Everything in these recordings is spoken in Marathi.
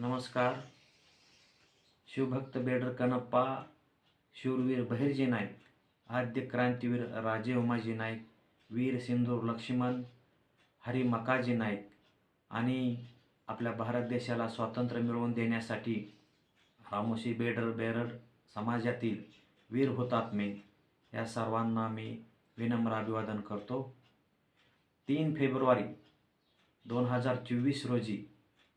नमस्कार. शिवभक्त बेडर कनप्पा शूरवीर बहिर्जी नाईक आद्य क्रांतीवीर राजे उमाजी नाईक वीर सिंधूर लक्ष्मण हरी मकाजी नाईक आणि आपल्या भारत देशाला स्वातंत्र्य मिळवून देण्यासाठी रामोशी बेडर बेरड समाजातील वीर हुतात्मे या सर्वांना मी विनम्र अभिवादन करतो. तीन फेब्रुवारी दोन हजार चोवीस रोजी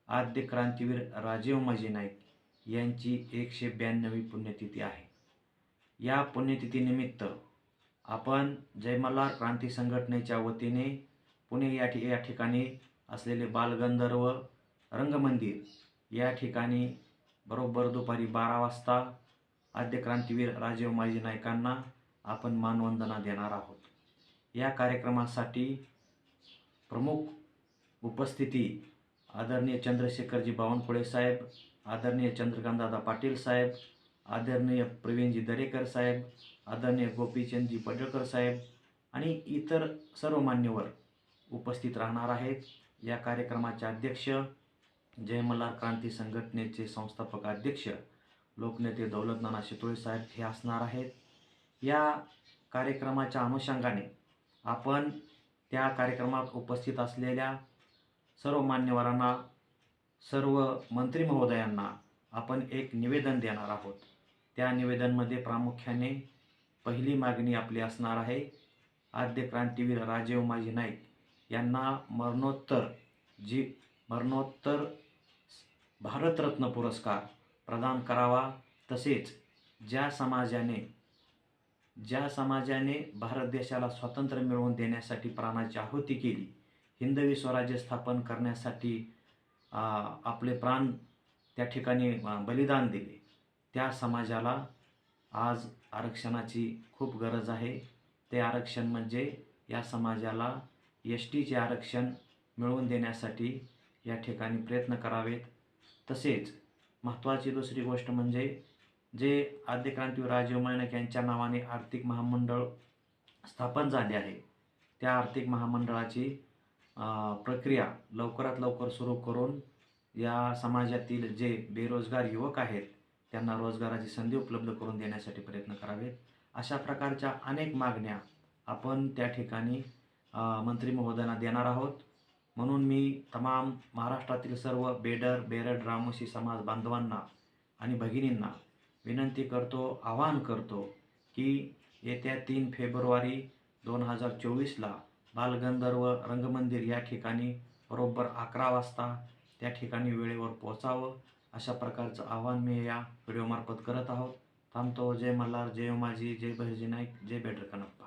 आद्य क्रांतीवीर राजीव माजी नाईक यांची एकशे ब्याण्णवी पुण्यतिथी आहे. या पुण्यतिथीनिमित्त आपण जयमल्हार क्रांती संघटनेच्या वतीने पुणे या ठि या ठिकाणी असलेले बालगंधर्व रंगमंदिर या ठिकाणी बरोबर दुपारी बारा वाजता आद्य क्रांतीवीर राजीव माजी नाईकांना आपण मानवंदना देणार आहोत. या कार्यक्रमासाठी प्रमुख उपस्थिती आदरणीय चंद्रशेखरजी बावनकुळे साहेब आदरणीय चंद्रकांतदादा पाटील साहेब आदरणीय प्रवीणजी दरेकर साहेब आदरणीय गोपीचंदजी पडळकर साहेब आणि इतर सर्व मान्यवर उपस्थित राहणार आहेत. या कार्यक्रमाचे अध्यक्ष जय मल्हार क्रांती संघटनेचे संस्थापक अध्यक्ष लोकनेते दौलत नाना शितोळे साहेब हे असणार आहेत. या कार्यक्रमाच्या अनुषंगाने आपण त्या कार्यक्रमात उपस्थित असलेल्या सर्व मान्यवरांना सर्व मंत्री महोदयांना आपण एक निवेदन देणार आहोत. त्या निवेदनमध्ये प्रामुख्याने पहिली मागणी आपली असणार आहे आद्य क्रांतीवीर राजे उमाजी नाईक यांना मरणोत्तर जी मरणोत्तर भारतरत्न पुरस्कार प्रदान करावा. तसेच ज्या समाजाने ज्या समाजाने भारत देशाला स्वातंत्र्य मिळवून देण्यासाठी प्राणाची आहुती केली हिंदवी स्वराज्य स्थापन करण्यासाठी आपले प्राण त्या ठिकाणी बलिदान दिले. त्या समाजाला आज आरक्षणाची खूप गरज आहे. ते आरक्षण म्हणजे या समाजाला एस टीचे आरक्षण मिळवून देण्यासाठी या ठिकाणी प्रयत्न करावेत. तसेच महत्त्वाची दुसरी गोष्ट म्हणजे जे आद्य क्रांतीवीर राजीव मायनक यांच्या नावाने आर्थिक महामंडळ स्थापन झाले आहे त्या आर्थिक महामंडळाची प्रक्रिया लवकरात लवकर सुरू करून या समाजातील जे बेरोजगार युवक आहेत त्यांना रोजगाराची संधी उपलब्ध करून देण्यासाठी प्रयत्न करावेत. अशा प्रकारच्या अनेक मागण्या आपण त्या ठिकाणी मंत्री महोदयांना देणार आहोत. म्हणून मी तमाम महाराष्ट्रातील सर्व बेडर बेरड रामोशी समाज बांधवांना आणि भगिनींना विनंती करतो आवाहन करतो की येत्या तीन फेब्रुवारी दोन हजार चोवीसला बालगंधर्व रंगमंदिर या ठिकाणी बरोबर अकरा वाजता त्या ठिकाणी वेळेवर पोचावं अशा प्रकारचं आव्हान मी या व्हिडिओमार्फत करत आहोत. थांबतो. जय मल्हार जय उमाजी जय बहिर्जी नाईक जय बेडर कनप्पा